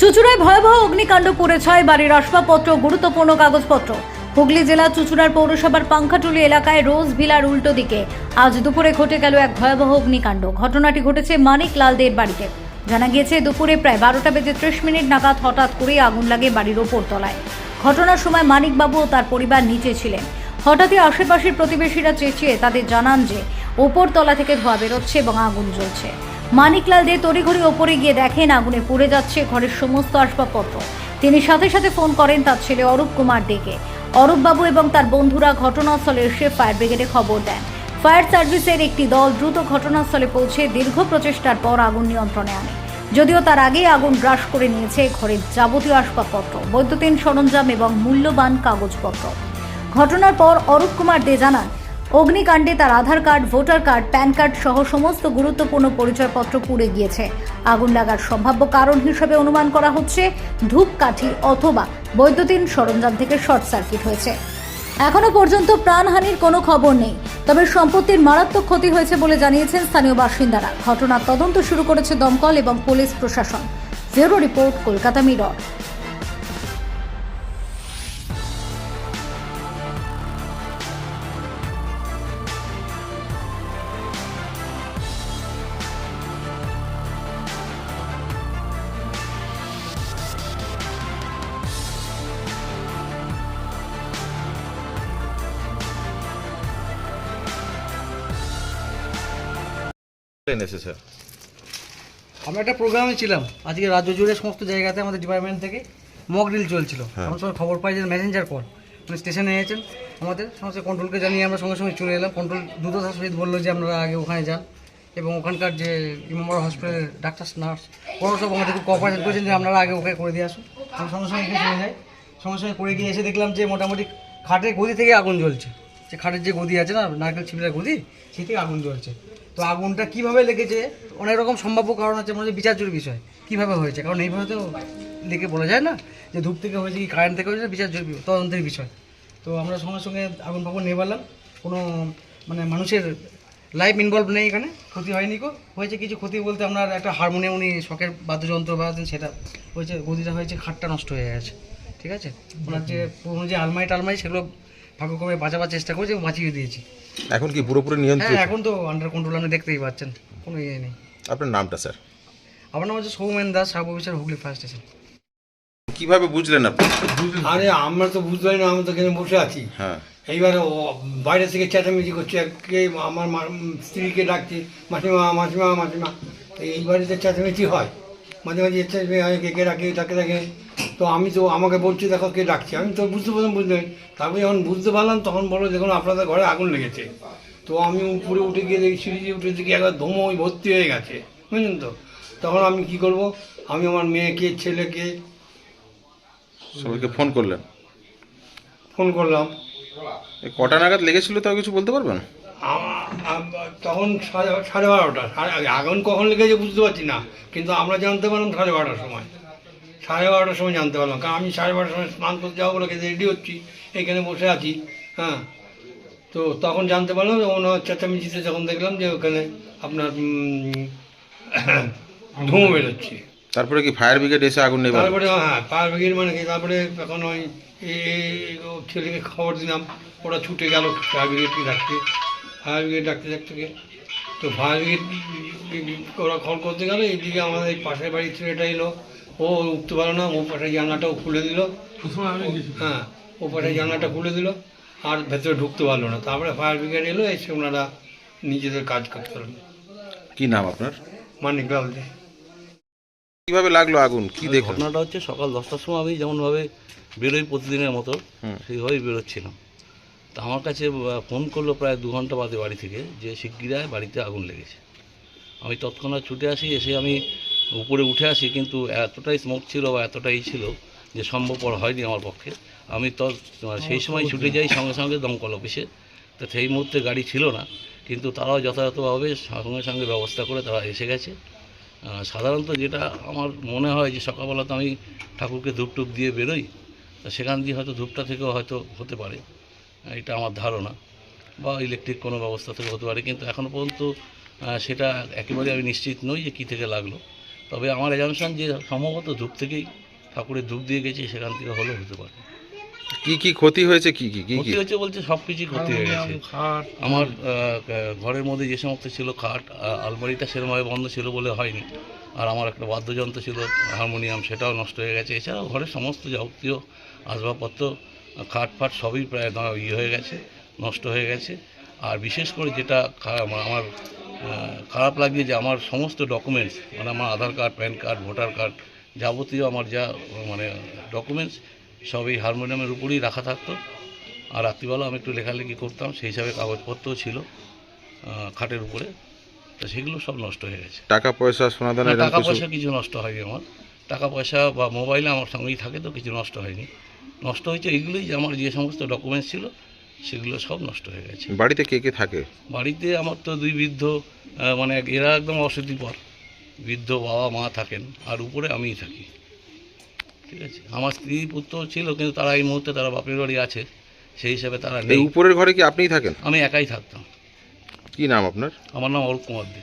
চুচুড়ায় ভয়াবহ অগ্নিকাণ্ড পড়ে ছয় বাড়ির আসবাবপত্র, গুরুত্বপূর্ণ কাগজপত্র। হুগলি জেলা চুচুড়ার পৌরসভার পাংখাটুলি এলাকায় রোজ ভিলার উল্টো দিকে। আজ দুপুরে ঘটে গেল এক ভয়াবহ অগ্নিকাণ্ড। ঘটনাটি ঘটেছে মানিক লাল লালদের বাড়িতে। জানা গিয়েছে, দুপুরে প্রায় বারোটা বেজে ত্রিশ মিনিট নাগাদ হঠাৎ করে আগুন লাগে বাড়ির ওপর তলায়। ঘটনার সময় মানিকবাবু ও তার পরিবার নিচে ছিলেন। হঠাৎই আশেপাশের প্রতিবেশীরা চেঁচিয়ে তাদের জানান যে ওপর তলা থেকে ধোঁয়া বেরোচ্ছে এবং আগুন জ্বলছে। মানিকলাল দে তড়িঘড়ি ওপরে গিয়ে দেখেন আগুনে পুড়ে যাচ্ছে ঘরের সমস্ত আসবাবপত্র। তিনি সাথে সাথে ফোন করেন তার ছেলে অরূপ কুমার ডেকে অরূপবাবু এবং তার বন্ধুরা ঘটনাস্থলে এসে ফায়ার ব্রিগেডে খবর দেন। ফায়ার সার্ভিসের একটি দল দ্রুত ঘটনাস্থলে পৌঁছে দীর্ঘ প্রচেষ্টার পর আগুন নিয়ন্ত্রণে আনে। যদিও তার আগেই আগুন গ্রাস করে নিয়েছে ঘরের যাবতীয় আসবাবপত্র, বৈদ্যুতিন সরঞ্জাম এবং মূল্যবান কাগজপত্র। ঘটনার পর অরূপ কুমার দে জানান অগ্নিকাণ্ডে তার Aadhaar card, voter card, PAN card সহ সমস্ত গুরুত্বপূর্ণ পরিচয়পত্র পুড়ে গিয়েছে। আগুন লাগার সম্ভাব্য কারণ হিসেবে অনুমান করা হচ্ছে ধূপকাঠি অথবা বৈদ্যুতিন সরঞ্জাম থেকে শর্ট সার্কিট হয়েছে। এখনও পর্যন্ত প্রাণহানির কোনো খবর নেই, তবে সম্পত্তির মারাত্মক ক্ষতি হয়েছে বলে জানিয়েছেন স্থানীয় বাসিন্দারা। ঘটনার তদন্ত শুরু করেছে দমকল এবং পুলিশ প্রশাসন। Bureau report, Kolkata Mirror. আমরা একটা প্রোগ্রামে ছিলাম। আজকে রাজ্য জুড়ে সমস্ত জায়গাতে আমাদের ডিপার্টমেন্ট থেকে মক ড্রিল চলছিল। হ্যাঁ। আমার খবর পাই যে মেসেঞ্জার কল মানে স্টেশনে এসেছেন আমাদের সমস্ত কন্ট্রোলকে জানিয়ে আমরা সঙ্গে সঙ্গে চলে এলাম। কন্ট্রোল দ্রুততার সহিত বলল যে আপনারা আগে ওখানে যান এবং ওখানকার যে ইমামরা হসপিটালের ডাক্তার নার্স ওরাও সব আমাদের খুব কোঅপারেশন করেছেন যে আপনারা আগে ওখানে করে দিয়ে আসুন। আমি সঙ্গে সঙ্গে এখানে চলে যাই। সঙ্গে সঙ্গে করে গিয়ে এসে দেখলাম যে মোটামুটি খাটের গদি থেকে আগুন জ্বলছে। যে খাটের যে গদি আছে না নারকেল ছিপড়ার গদি সেই থেকে আগুন জ্বলছে। তো আগুনটা কীভাবে লেগেছে? অনেক রকম সম্ভাব্য কারণ আছে, মনে হচ্ছে বিচার্যের বিষয়। কীভাবে হয়েছে? কারণ এইভাবে তো লিখে বলা যায় না যে ধূপ থেকে হয়েছে কি কারেন্ট থেকে হয়েছে বিচার্যের তদন্তের বিষয়। তো আমরা সঙ্গে সঙ্গে আগুন ফাগুন নেবালাম কোনো মানে মানুষের লাইফ ইনভলভ নেই এখানে, ক্ষতি হয়নি কো। হয়েছে কিছু ক্ষতি বলতে আপনার একটা হারমোনিয়াম উনি শখের বাদ্যযন্ত্র বাজাতেন, সেটা হয়েছে, গদিটা হয়েছে, খাটটা নষ্ট হয়ে গেছে। ঠিক আছে? ওনার যে পুরোনো যে আলমারি টালমারি, সেগুলো ভাগ্যক্রমে বাঁচাবার চেষ্টা করেছি এবং বাঁচিয়ে দিয়েছি। এখন কি পুরোপুরি নিয়ন্ত্রণ হ্যাঁ এখন তো আন্ডার কন্ট্রোল আপনি দেখতেই পাচ্ছেন কোনো ইয়ে নেই। আপনার নামটা স্যার? আমার নাম হচ্ছে Soumen Das sub officer Hooghly fire station কীভাবে বুঝলেন আপনি? আরে আমরা তো বুঝতে পারি না আমরা তো এখানে বসে আছি। হ্যাঁ। এইবারে ও বাইরে থেকে চেঁচামেচি করছে কে আমার স্ত্রীকে ডাকছে মাসিমা মাসিমা মাসিমা। তো এই বাড়িতে চেঁচামেচি হয়। মাঝে মাঝে চেঁচামেচি হয় কে কে ডাকে তাকে ডাকে। তো আমি তো আমাকে বলছি দেখো কে ডাকছে। আমি তো বুঝতে পারলাম বুঝতে পারি তারপরে যখন বুঝতে পারলাম তখন বলো দেখুন আপনাদের ঘরে আগুন লেগেছে। তো আমি উপরে উঠে গিয়ে দেখি সিঁড়ি উঠে দেখি একবার ধুমোই ভর্তি হয়ে গেছে। বুঝলেন তো? তখন আমি কি করব? আমি আমার মেয়েকে ছেলেকে সবাইকে ফোন করলেন? ফোন করলাম। কটা নাগাদ লেগেছিল তাও কিছু বলতে পারবেন? তখন সাড়ে সাড়ে বারোটা। আগুন কখন লেগেছে বুঝতে পারছি না কিন্তু আমরা জানতে পারলাম সাড়ে বারোটার সময়। সাড়ে বারোটার সময় জানতে পারলাম। কারণ আমি সাড়ে বারোটার সময় স্নান করতে যাব বলে রেডি হচ্ছি এখানে বসে আছি হ্যাঁ। তো তখন জানতে পারলাম যে ওনার চেঁচামেচিতে যখন দেখলাম যে ওখানে আপনার ধুমো বেরোচ্ছে। তারপরে কি ফায়ার ব্রিগেড এসে আগুন নেই তারপরে হ্যাঁ ফায়ার ব্রিগেড মানে কি? তারপরে এখন ওই ছেলেকে খবর দিলাম ওরা ছুটে গেল ফায়ার ব্রিগেডকে ডাকতে। ফায়ার ব্রিগেড ডাকতে ডাকতে গিয়ে তো ফায়ার ব্রিগেড ওরা কল করতে গেল এইদিকে আমাদের এই পাশের বাড়ির ছেলেটা এলো। ও উঠতে পারল না ও পাশের জানলাটাও খুলে দিল। হ্যাঁ ও পাশের জানলাটা খুলে দিল আর ভেতরে ঢুকতে পারল না। তারপরে ফায়ার ব্রিগেড এলো এসে ওনারা নিজেদের কাজ করতে পারল। কি নাম আপনার? মানিক লালদে কীভাবে লাগল আগুন? কি দেখ ঘটনাটা হচ্ছে সকাল দশটার সময় আমি যেমনভাবে বেরোই প্রতিদিনের মতো সেইভাবেই বেরোচ্ছিলাম। তা আমার কাছে ফোন করল প্রায় দু ঘণ্টা বাদে বাড়ি থেকে যে শিগগিরায় বাড়িতে আগুন লেগেছে। আমি তৎক্ষণাৎ ছুটে আসি এসে আমি উপরে উঠে আসি কিন্তু এতটাই স্মোক ছিল বা এতটাই ছিল যে সম্ভবপর হয়নি আমার পক্ষে। আমি তো সেই সময় ছুটে যাই সঙ্গে সঙ্গে দমকল অফিসে। তো সেই মুহূর্তে গাড়ি ছিল না কিন্তু তারাও যথাযথভাবে সঙ্গে সঙ্গে ব্যবস্থা করে তারা এসে গেছে। সাধারণত যেটা আমার মনে হয় যে সকালবেলা তো আমি ঠাকুরকে ধূপ টুপ দিয়ে বেরোই তা সেখান দিয়ে হয়তো ধূপটা থেকেও হয়তো হতে পারে। এটা আমার ধারণা বা ইলেকট্রিক কোনো ব্যবস্থা থেকে হতে পারে কিন্তু এখনও পর্যন্ত সেটা একেবারে আমি নিশ্চিত নই যে কী থেকে লাগল। তবে আমার এজামশন যে সম্ভবত ধূপ থেকেই ঠাকুরের ধূপ দিয়ে গেছে সেখান থেকে হলেও হতে পারে। কি কি ক্ষতি হয়েছে কি কি কি কি? ক্ষতি হয়েছে বলছে সব কিছুই ক্ষতি হয়ে গেছে আমার ঘরের মধ্যে যে সমস্ত ছিল খাট আলমারিটা সেরমভাবে বন্ধ ছিল বলে হয়নি। আর আমার একটা বাদ্যযন্ত্র ছিল হারমোনিয়াম সেটাও নষ্ট হয়ে গেছে। এছাড়াও ঘরের সমস্ত যাবতীয় আসবাবপত্র খাট ফাট সবই প্রায় ইয়ে হয়ে গেছে নষ্ট হয়ে গেছে। আর বিশেষ করে যেটা খা- আমার খারাপ লাগে যে আমার সমস্ত ডকুমেন্টস মানে আমার Aadhaar card PAN card voter card যাবতীয় আমার যা মানে ডকুমেন্টস সবই হারমোনিয়ামের উপরেই রাখা থাকতো। আর রাত্রিবেলা আমি একটু লেখালেখি করতাম সেই হিসাবে কাগজপত্রও ছিল খাটের উপরে। তো সেগুলো সব নষ্ট হয়ে গেছে। টাকা পয়সা সোনা দানা না, এরকম টাকা পয়সা কিছু নষ্ট হয়নি আমার। টাকা পয়সা বা মোবাইলে আমার সঙ্গেই থাকে তো কিছু নষ্ট হয়নি। নষ্ট হয়েছে এইগুলোই যে আমার যে সমস্ত ডকুমেন্টস ছিল সেগুলো সব নষ্ট হয়ে গেছে। বাড়িতে কে কে থাকে? বাড়িতে আমার তো দুই বৃদ্ধ মানে এরা একদম অশীতিপর বৃদ্ধ বাবা মা থাকেন আর উপরে আমিই থাকি। ঠিক আছে? আমার স্ত্রী পুত্র ছিল কিন্তু তারা এই মুহূর্তে তারা বাপের বাড়ি আছে সেই হিসাবে তারা এই নেই। উপরের ঘরে কি আপনিই থাকেন? আমি একাই থাকতাম। কি নাম আপনার? আমার নাম অরূপ কুমার দে।